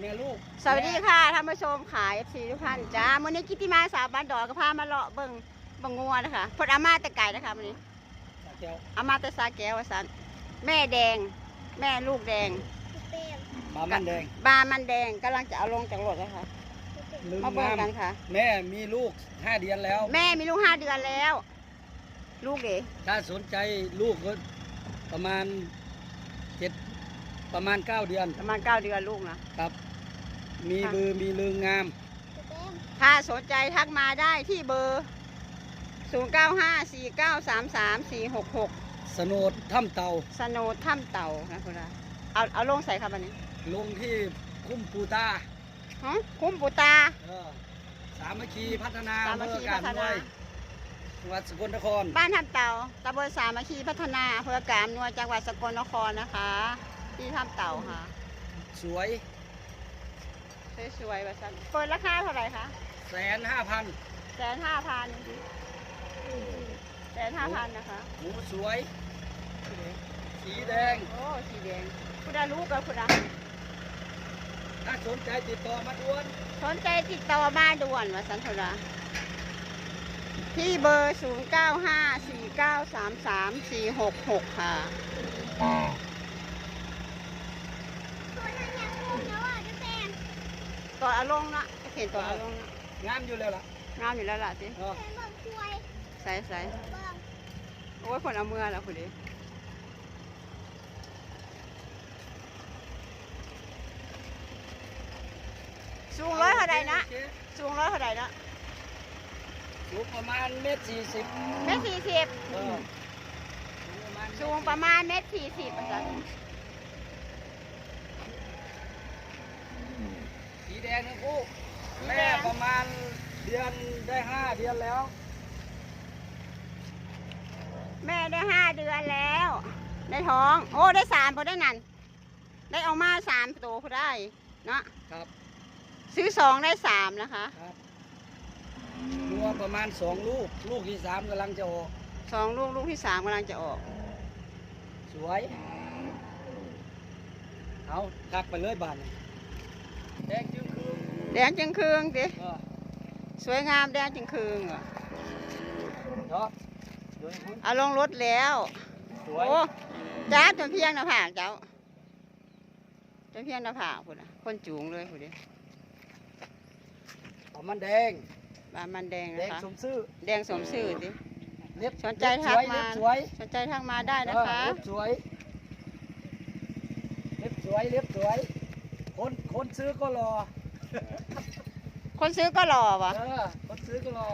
แม่ลูกสวัสดีค่ะท่านผู้ชมขาย FC ทุกท่านจ้ามื้อนี้กิตติมาสาวบ้านดอกก็พามาเลาะเบิ่งบังงัวนะคะเพดอามาแต่ไก่นะคะมื้อนี้สาแก้วอามาแต่สาแก้วว่าซั่นแม่แดง แม่ลูกแดงปลามันแดงบามันแดงกำลังจะเอาลงจากรถแล้วค่ะลึงมาเบิ่งงามกันค่ะ แม่มีลูกห้าเดือนแล้ว แม่มีลูกห้าเดือนแล้ว ลูกเด็ถ้าสนใจลูกก็ประมาณเจ็ดประมาณเก้าเดือน ประมาณเก้าเดือนลูกนะครับ มีค่ะบือมีลึงงาม ถ้าสนใจทักมาได้ที่เบอร์ 0 9 5 4 9 3 3 4 6 6 สโนดถ้ำเต่าสโนว์ถ้ำเต่านะคุณอาเอาเอาลงใส่ครับอันนี้ลงที่คุ้มปูตาฮะคุ้มปูตา เออสามัคคีพัฒนาสามัคคีอำเภอพัฒนาด้วยจังหวัดสกลนคร บ้านถ้ำเต่าตำบลสามัคคีพัฒนาอำเภอกาบนวลจังหวัดสกลนครนะคะ ที่ถ้ำเต่าค่ะ สวย สวยๆแบบนั้นเปิดราคาเท่าไหร่คะแสนห้าพันแสนห้าพันแสนห้าพันนะคะหูสวย สีแดง โอ้ สีแดง คุณอารู้กับคุณอาถ้าสนใจติดต่อมาด่วน สนใจติดต่อมาด่วนว่าสันทราที่เบอร์ 0 9 5 4 9 3 3 4 6 6 ค่ะ ต่ออาลงนะเห็นต่ออาลงนะงามอยู่แล้วล่ะงามอยู่แล้วล่ะสิเออใส่ใส่โอ้ยคนเอาเมื่อแล้วคุณดิสูงร้อยเท่าใดนะโอเคสูงร้อยเท่าใดนะสูงประมาณเมตรสี่สิบเมตรสี่สิบเออสูงประมาณเมตรสี่สิบอาจารย์ สีแด งทั้งคู่สีแดแม่งประมาณเดือนได้ห้าเดือนแล้ว แม่ได้ห้าเดือนแล้ว ได้ท้อง โอ้ได้สามพอได้นั่นได้ออกมาสามตัวพอได้เนาะครับ ซื้อสองได้สามนะคะครับนัวประมาณสองลูก ลูกที่สามกำลังจะออกสองลูกลูกที่สามกำลังจะออก สวยเอาคักไปเลยบานนี่แดงจึงคือ แดงจึงคืองสิเออสวยงามแดงจึงคืองอะเนาะสวยคุณเอาลงรถแล้วสวยโอ้จ้าจนเพียงหน้าผากเจ้าจนเพียงหน้าผากพุ่นน่ะคนจูงเลยพุ่นดิเอามันแดงบานมันแดงแดนะงคะสมซื่อแดงสมชื่อสิเล็บสนใจทักมาเล็บสวยสนใจทักมาได้เล็นะบสวยคะเออเล็บสวยเล็บสวยเล็บสวยคนคนซื้อก็รอ คนซื้อก็หล่อวะเออคนซื้อก็รอ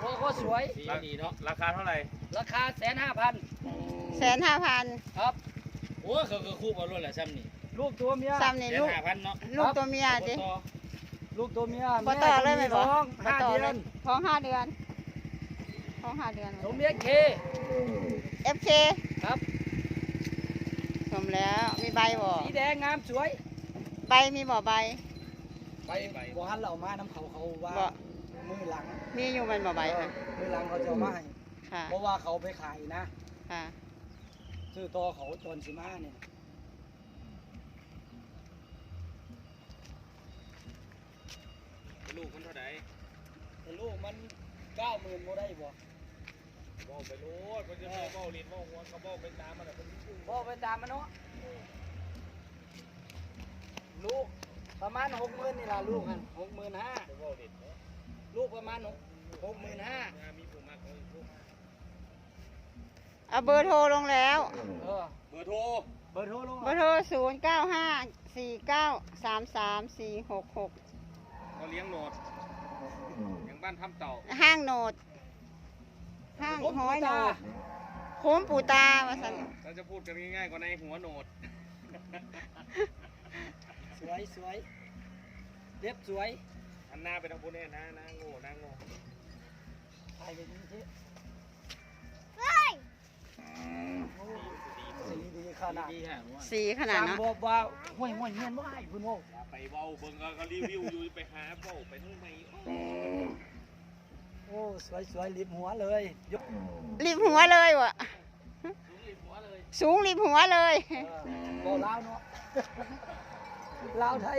ตัวก็สวย สีดีเนาะราคาเท่าไหร่ราคาแสนห้าพันแสนห้าพันครับ โอ้ยเขาก็คู่เอารถแหละซ้ำนี่ลูกตัวเมีย ซ้ำนี่เดือลูนกห้าพันเนาะลูกตัวเมียสิต่อลูกตัวเมียพอต่อเลยไหมแบอท้องพอห้าต่อเดืเลอยนท้องห้าเดือนท้องห้าเดือนสมเมียเค FK ครับ สมแล้วมีใบบ่สีแดงงามสวย ใบมีบ่ใบ ไปวานเรามาน้ำเขาเขาว่าบ่ มือหลังมีอยู่มันบ่ใบค่ะ มือหลังเขาจะเอามาให้ค่ะ เพราะว่าเขาไปขายนะค่ะ ซื้อต่อเขาตอนสิมาเนี่ยลูกมันเท่าไหร่แต่ลูกมันเก้าหมื่นโมได้บ่บอกไปรู้มันจะมีบอกลิ้นบอกหัวเขาบอกไปตามมันแหละมันบ่ไปตามมันเนาะลูก ประมาณหกหมื่นนี่ล่ะลูกกันหกหมื่นห้าบอกลิ้นเนาะลูกประมาณหกหกหมื่นห้ามีผู้มากของลูกเอาเบอร์โทรลงแล้ว เออเบอร์โทร เบอร์โทรลงเบอร์โทรศูนย์เก้าห้าสี่เก้าสามสามสี่หกหกเขาเลี้ยงโหนดอย่างบ้านทำเต่า ห้างโหนด ห้างห้อยโหนดคุ้มปูตาว่าสันเราจะพูดกันง่ายๆกว่าในหัวโหนด สวยสวย เรียบสวยอันหน้าไปทางพุ้นเนี่ยนะนะโง่นะโง่ถ่ายไปนี่สิสีดีขนาดดีฮะว่าสีขนาดสั่งเนาะบอกว่าห่วยห่วยเงียนว่าไอ้คุณโว้อย่าไปเว้าเบิ่งก็รีวิวอยู่ไปหาเว้าไปทั้งไหนโอ้สวยสวยริบหัวเลยยกรีบหัวเลยวะสูงลิ้นหัวเลยสูงรีบหัวเลย เออบ่ลาวเนาะลาวไทย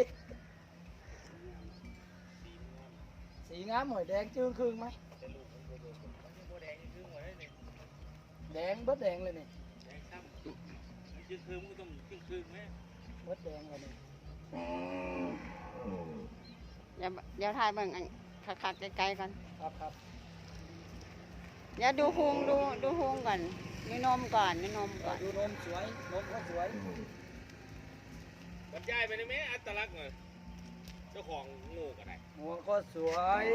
สีงามหอยแดงจื้อครึ่งไหมแต่ลูกมันโบโบมันยังโบแดงยังคือหัวได้เนี่ยแดงเบิดแดงเลยนี่แดงซ้ำมันจึงคือมันก็ต้องจึงคือไหมเบิดแดงเลยนี่เดี๋ยวเดี๋ยวถ่ายเบิ่งอันคักๆไกลๆก่อนครับครับเดี๋ยวดูพุงดูดูพุงก่อนมีนมก่อนมีนมก่อนดูนมสวยนมก็สวยบรรยายไปได้ไหมอัตลักษณ์หน่อยเจ้าของงูก็ได้ หัวก็สวย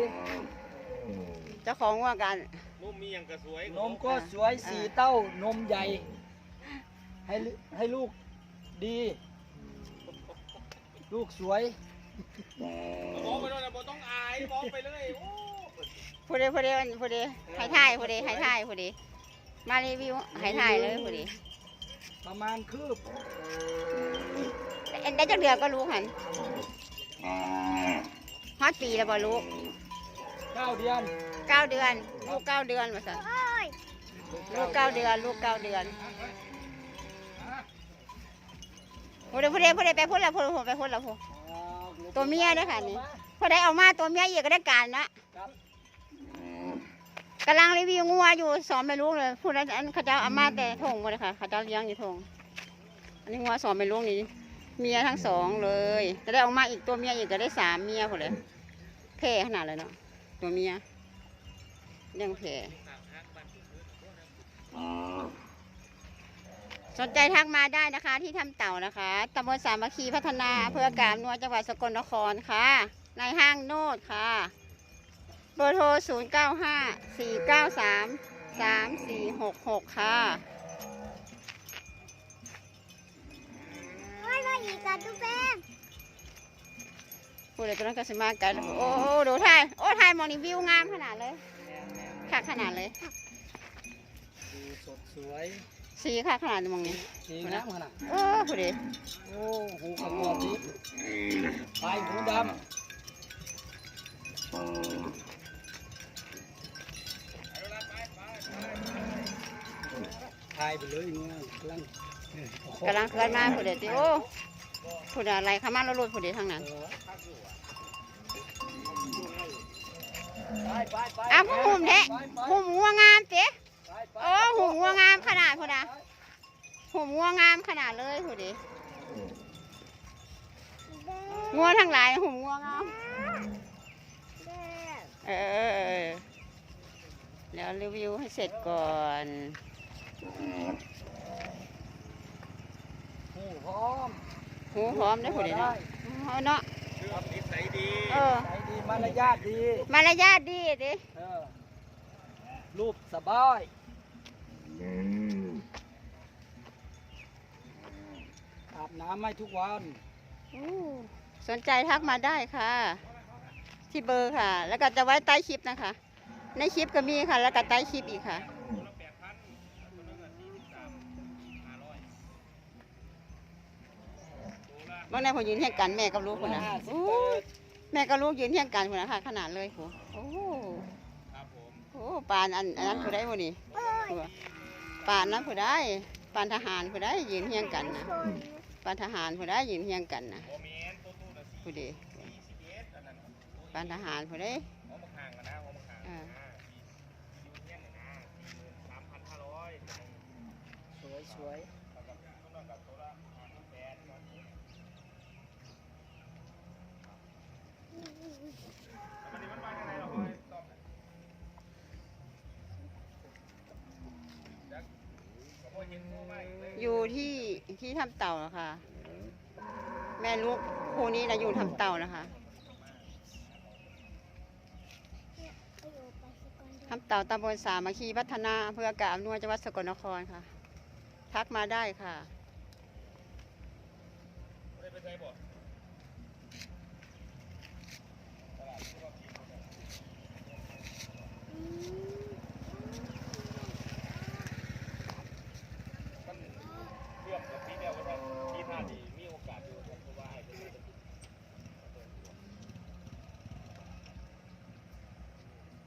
เจ้าของว่ากันนุ่มมีอย่างก็สวยนมก็สวยสีเต้านมใหญ่ ให้ลูให้ลูกดี ลูกสวยบอกไปเลยนะบอกต้องอายบอกไปเลยโอ้ผู้ใดผู้ใดผู้ใดให้ถ่ายผู้ใดให้ถ่ายผู้ใดมารีวิวให้ถ่ายเลยผู้ใดประมาณคืบเอ็นได้จักเดือนก็รู้หันฮ อดปีแล้วบ่รู้เก้าเดือนเก้าเดือน ลูกเก้าเดือนว่าซั่นลูกเก้าเดือน ลูกเก้าเดือนผู้ใดผู้ใดผู้ใดไปพูดแล้วผู้ใดไปพูดแล้วผู้ตัวเมียเด้อค่ะนี่ผู้ใดเอามาตัวเมียอีกก็ได้การนะครับกำลังรีวิวงัวอยู่สอนไม่รู้เลยผู้นั้นอันเขาเจ้าเอามาแต่ทงหมดเลยค่ะเขาเจ้าเลี้ยงอยู่ทงอันนี้งัวสอนไม่รู้นี่เมียทั้งสองเลยจะได้เออกมาอีกตัวเมียอีกก็ได้สามเมียคนเลย แพร่ขนาดเลยเนาะตัวเมียเลี้ยงแพร่สนใจทักมาได้นะคะ ที่ทำเต่านะคะตำบลสามัคคีพัฒนาอำเพื่อกามนัวจังหวัดสกลนครค่ะในห้างโนดค่ะเบอร์โทร 0 9 5 4 9 3 3 4 6 6 ค่ะไม่มาอีกกันทุกแป้ง พูดเลยตอนนั้นก็สมากันโอ้โหดูถ่ายโอ้ถ่ายมองนี่วิวงามขนาดเลยค่ะขนาดเลยดูสดสวยสีค่ะขนาดมองนี่สีงามขนาดเออพูดดิโอ้หูกระงอกนี้ปลายหูดำถ่ายไปเลยเงี้ยกำลังเออกำลังเคลื่อนมาพูดเดี๋ยวโอ้ พูดอะไรขามาแล้วรุดพูดเดี๋ยวทางนั้นเออไปไปไปอ้าวผู้หุ่มแท้ไปไปหุ่มงัวงามเจ๊ไปไปโอ้หุ่มงัวงามขนาดพูดนะหุ่มงัวงามขนาดเลยพูดดิงัวทั้งหลายหุ่มงัวงามเออเดี๋ยวรีวิวให้เสร็จก่อนหูพร้อม หูพร้อมได้ผลเนาะเอาเนาะเรื่องนิสัยดีเออใจดีมารยาทดี มารยาทดีดิเออรูปสบายอาบน้ำให้ทุกวันอู้สนใจทักมาได้ค่ะ ที่เบอร์ค่ะ แล้วก็จะไว้ใต้คลิปนะคะ ในคลิปก็มีค่ะ แล้วก็ใต้คลิปอีกค่ะ บางในผมยืนเทียงกันแม่กับลูกคนนะห้าสิบอู้เปิดแม่กับลูกยืนเทียงกันคนนะค่ะขนาดเลยโหโอ้โหครับผมโอ้ปานอันอันนั้นผู้ได้บ่นี่ผู้ว่าปานนั้นผู้ได้ปานทหารผู้ได้ยืนเทียงกันนะปานทหารผู้ได้ยืนเทียงกันนะโมเมนต์ตัวตู้น่ะผู้ดีสี่สิบเอ็ดอันนั้นปานทหารผู้ได้หัวมักห่างกันนะหัวมักห่างกันนะอยู่เนี่ยนะสามพันห้าร้อย สวยสวย อยู่ที่ที่ทำเต่านะคะแม่ลูกคู่นี้นะอยู่ทำเต่านะคะทำเต่าตำบลสามัคคีพัฒนาอำเพื่อกาบนวลจังหวัดสกลนครค่ะ ทักมาได้ค่ะ ได้ไปใช้บ่มันเรื่องกับพี่เดียวก็ได้ที่ท่าดีมีโอกาสอยู่ผมก็ว่าให้เป็น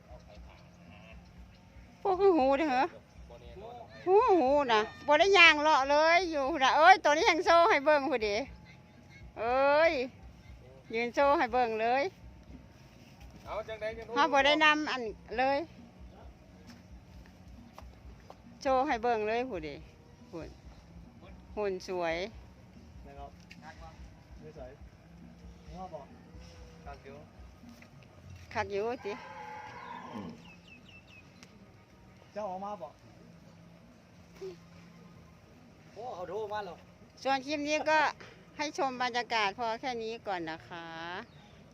เอาไปผ่านนะ พวกหูเด้อเหรอบ่แน่นอนหูหูนะบ่ได้ย่างเลาะเลยอยู่นะเอ้ยตัวนี้ยังโซ่ให้เบิ่งพอดีเอ้ยยืนโชว์ให้เบิ่งเลยเอาจังไดจังเขาบ่ได้นำอันเลยโชว์ให้เบิ่งเลยผู้ดิหุ่นหุ่นสวยนะครับไม่ใส่ง้อบอกตักเดียวคักอยู่ติ เจ้าออกมาบอกโอ้เขาโทรมาแล้ว ส่วนคลิปนี้ก็ให้ชมบรรยากาศพอแค่นี้ก่อนนะคะ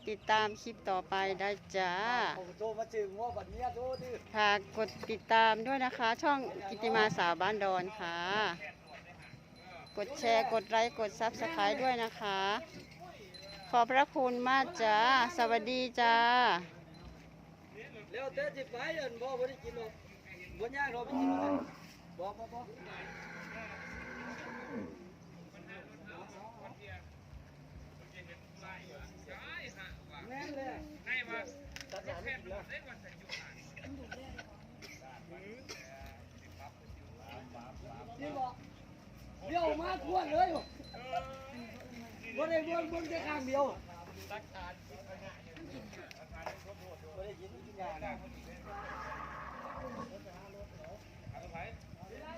ติดตามคลิปต่อไปได้จ้าเขาโทรมาจึงว่าบัดเนี้ยโทรดิฝากกดติดตามด้วยนะคะ ช่องกิติมาสาวบ้านดอนค่ะ กดแชร์กดไลค์กดซับสไครต์ด้วยนะคะ ขอบพระคุณมากจ้า สวัสดีจ้า แล้วแต่จิไปอันบ่บ่ได้กินหรอก บ่ยากเราไปกินหรอกบ่บ่บ่แม่นเลย ให้มา ตัดหางนี่กินแล้วนี่บ่เดี๋ยวมาทั่วเลยบ่บ่ได้เบิ่งเบิ่งแต่ข้างเดียวบ่ได้ยินกินยานะ รถเล้าดีล่ะ รถเพิ่นรถเก่าเพิ่นน่ะนะรถคนเดียน่ะ วันนี้เพิ่นมาพ่อกัน ว่าเราว่าขึ้นมาเจ้าของเป็นผู้ห้าร ถตื่นมาพ่อด้วยรถตายผมมาหารถบ่บ่ได้นั่นไม่ได้รถมาเลยเนี่ย เจ้า ออกไฟหนา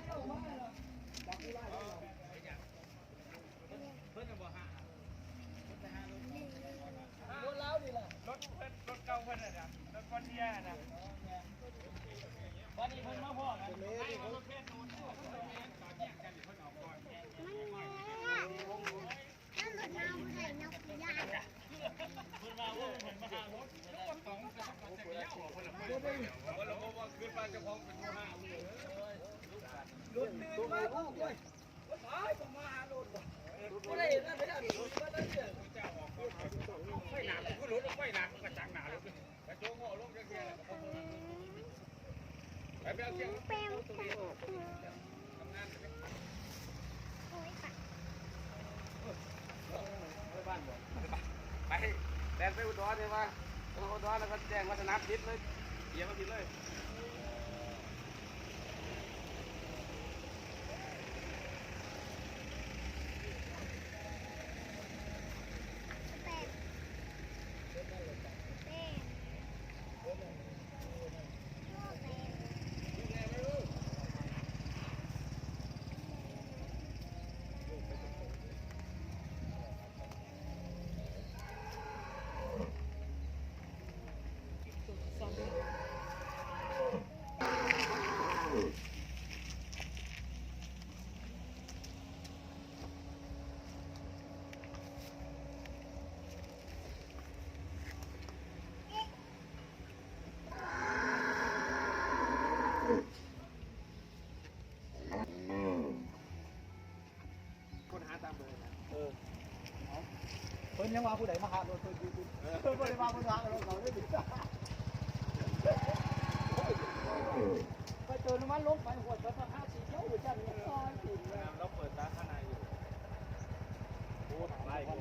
ก็ราก็กระจังหนาเลยกระโจงหัวลงจังซี่ไปไปเอาเสียงตรงนี้าน ไปบ้านบ่ไปแดนไปอุดรเลยว่าอุดรแล้วก็แจ้งวัฒนพิษเลยเสียมพิษเลย คนหาตามเบอร์นะ เออเอาเพิ่นยังว่าผู้ใดมาหารถเพิ่นอยู่ๆเออบ่ได้มาเพิ่นหารถเขาได้ดิไปเจอน้ำมันลงไปหัวจะมาหาสีเขียวอยู่จันนี่ซอยกินเลยเราเปิดร้านข้างในอยู่โอ้ไล่เรา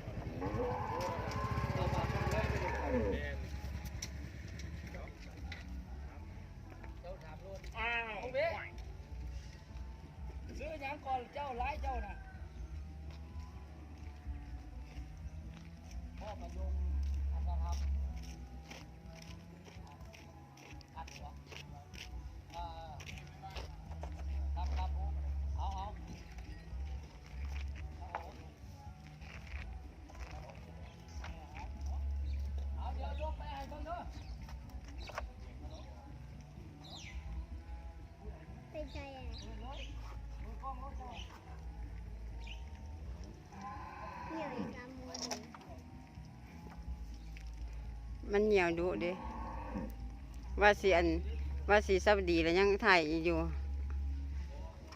มาคนแรกไม่ได้เข้าแดงเจ้าถามรถอ้าวเอาเว้ซื้อยังก่อนเจ้าร้ายเจ้าน่ะ มันเหนียวดุเด้ว่าสิอันว่าสิสับดีแล้วยังถ่ายอยู่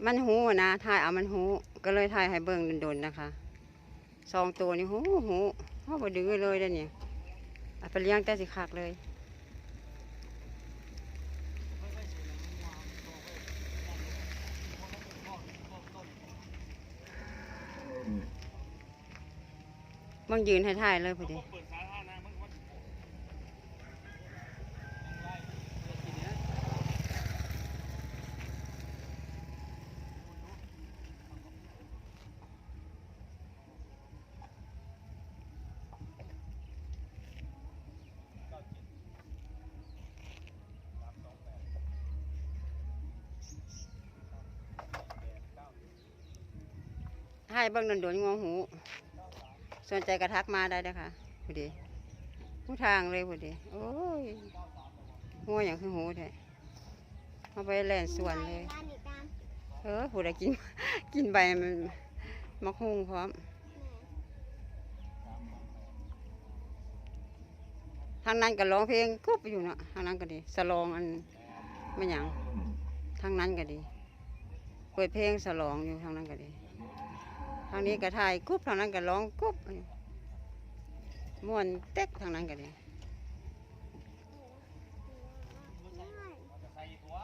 มันหูนะถ่ายเอามันหูก็เลยถ่ายให้เบิ่งโดนๆนะคะสองตัวนี่หูหูเขาบ่ดื้อเลยเด้อเนี่ยเอาไปเลี้ยงแต่สิคักเลยบางยืนให้ถ่ายเลยพอดี เปิดสาธารณะมันก็ เาย เบิ่งโดนๆงวหู สนใจกระทักมาได้นะคะพอดีผู้ทางเลยพอดี โอ้ยงัวอย่างคือหูแท้เอาไปแล่นสวนเลยการอีกการเออผู้ใดกิน กินใบมันมักฮุงพร้อม ทางนั้นก็ร้องเพลงกุบอยู่เนาะทางนั้นก็ดีสลองอันไม่หยังทางนั้นก็ดี เปิดเพลงสลองอยู่ทางนั้นก็ดี ทางนี้ก็ถ่ายกุบทางนั้นก็ร้องกุบม่วนเต็กทางนั้นก็เลยส่ตัว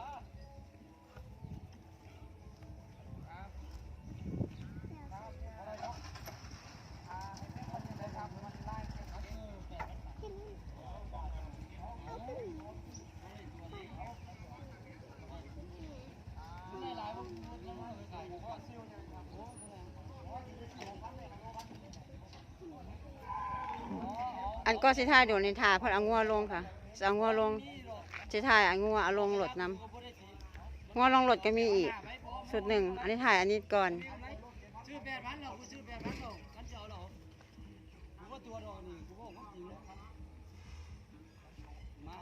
อันก็สิท่ายโดนในท่าเพิ่นเอางัวลงค่ะสิเอางัวลงสิท่ายเอางัวเอาลงรถนำงัวลงรถก็มีอีกสุดหนึ่งอันนี้ถ่ายอันนี้ก่อนชื่อแปดพันเรากูชื่อแปดพันเรากันเจ้าเรากูว่าตัวเรานี่กูว่าของจริงแล้วมา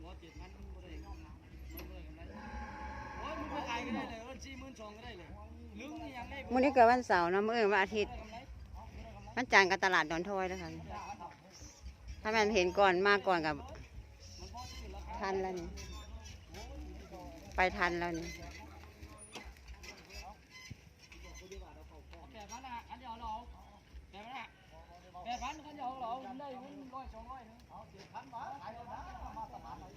หมอเจ็ดพันมึงบ่ได้มึงบ่ได้กำไรโอ้ยมึงไปขายก็ได้เลยวันสี่หมื่นสองก็ได้เลยลึงนี่ยังได้มื้อนี้เกิดวันเสาร์เนาะมื้ออื่นวันอาทิตย์วันจันทร์ก็ตลาดดอนทอยแล้วค่ะ ถ้าแม่นเห็นก่อนมาก่อนกับทันแล้วนี่ ไปทันแล้วนี่แปฟันอะอันเดียวเราแปฟันอะแปดพันอันเดียวเราได้เงินร้อยสองร้อยนึงเอาเจ็ดพันบาทขายแล้วนะมาสมานเลย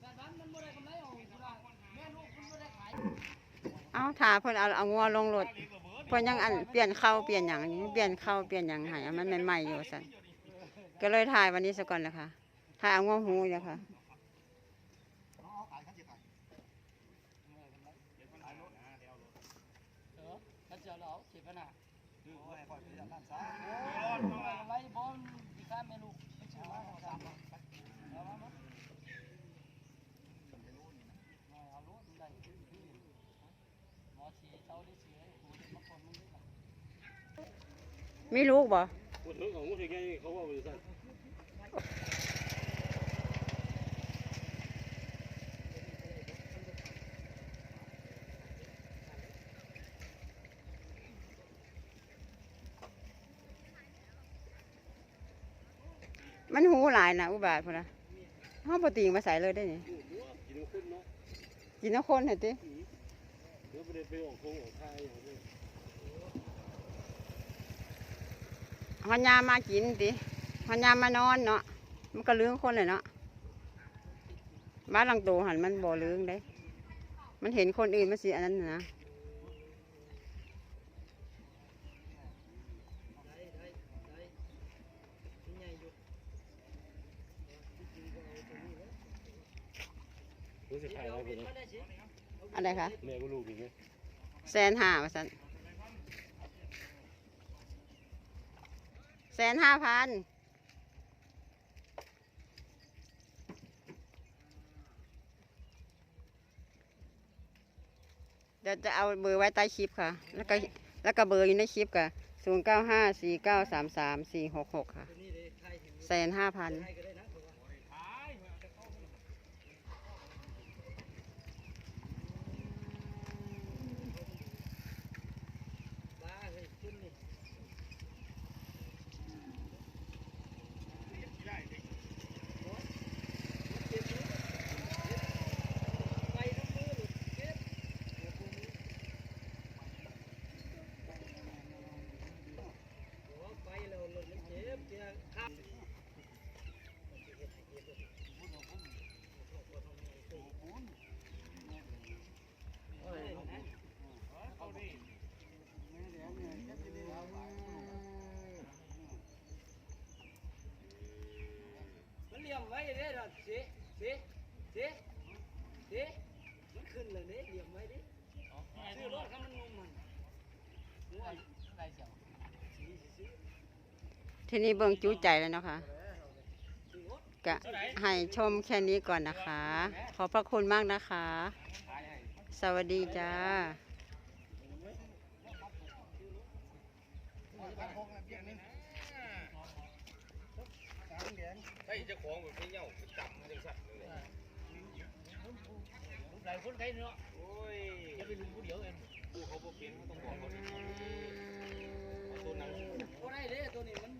แปดพันมันบ่ได้รเอาคุณว่าแม่ลูกคุณบ่ได้ขายเอาถาเพิ่นเอาเอางัวลงรถ เพิ่นยังอันเปลี่ยนเข้าเปลี่ยนอย่างนี้เปลี่ยนเข้าเปลี่ยนอย่างให้อันมันใหม่ๆอยู่สั่นก็เลยถ่ายวันนี้ซะก่อนเลยค่ะถ่ายเอางัวหูเลยค่ะเออกันเจ้าเราเจ็ดพันอะคือว่าปล่อยไปจากบ้านายโอ้ยไรบอลอีกข้ามแม่ลูกไม่เชื่อว่าสามพันเอามามั้งเอาลูกได้หมอชีเต้าได้เสียกูจะมาคนมึงนี่ มีลูกบ่พูดถึงของพูดถึงไงเขาว่าบริษัทมันหูหลายนะอุบาทพุ่นน่ะเฮาบ่ติงมาใส่เลยได้นี่กินคนเนาะกินน้ำคนเห็นติ เดี๋ยวไปเดินไปออกคงออกทายอย่างนี้ฮอนยามมากินติฮอนยามมานอนเนาะมันก็เลื้องคนเลยเนาะบ้านหลังโตหันมันบ่เลื้องเด้ มันเห็นคนอื่นมันสิอันนั้นน่ะนะรู้สึกขายอะไรคนนี้อันใดคะแม่ก็ลูกอีกไหมแสนห้าว่าซั่น แสนห้าพันเดี๋ยวจะเอาเบอร์ไว้ใต้คลิปค่ะ แล้วก็แล้วก็เบอร์อยู่ในคลิปค่ะศูนย์เก้าห้าสี่เก้าสามสามสี่หกหกค่ะแสนห้าพัน มไว้เด้อสิสิสิสิมันขึ้นเลยเด้เหลี้ยงไว้ดิซื้อรถถ้ามันงมมันซื้อะไรเสียวทีนี้เบิ่งจูใจแล้วเนาะค่ะกะให้ชมแค่นี้ก่อนนะคะ ขอบพระคุณมากนะคะ สวัสดีจ้า ใช่เจ้าของมันไม่เหี้ยวไปต่ำจังสัตว์เลยหลายคนใครเนาะโอ้ยจะไปลูมผู้เดียวเองผู้เขาบ่เปลี่ยนเขาต้องบอกเขาดิาตัวนั้นก็ได้เลยตัวนี้มัน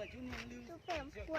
mà chú niên lưu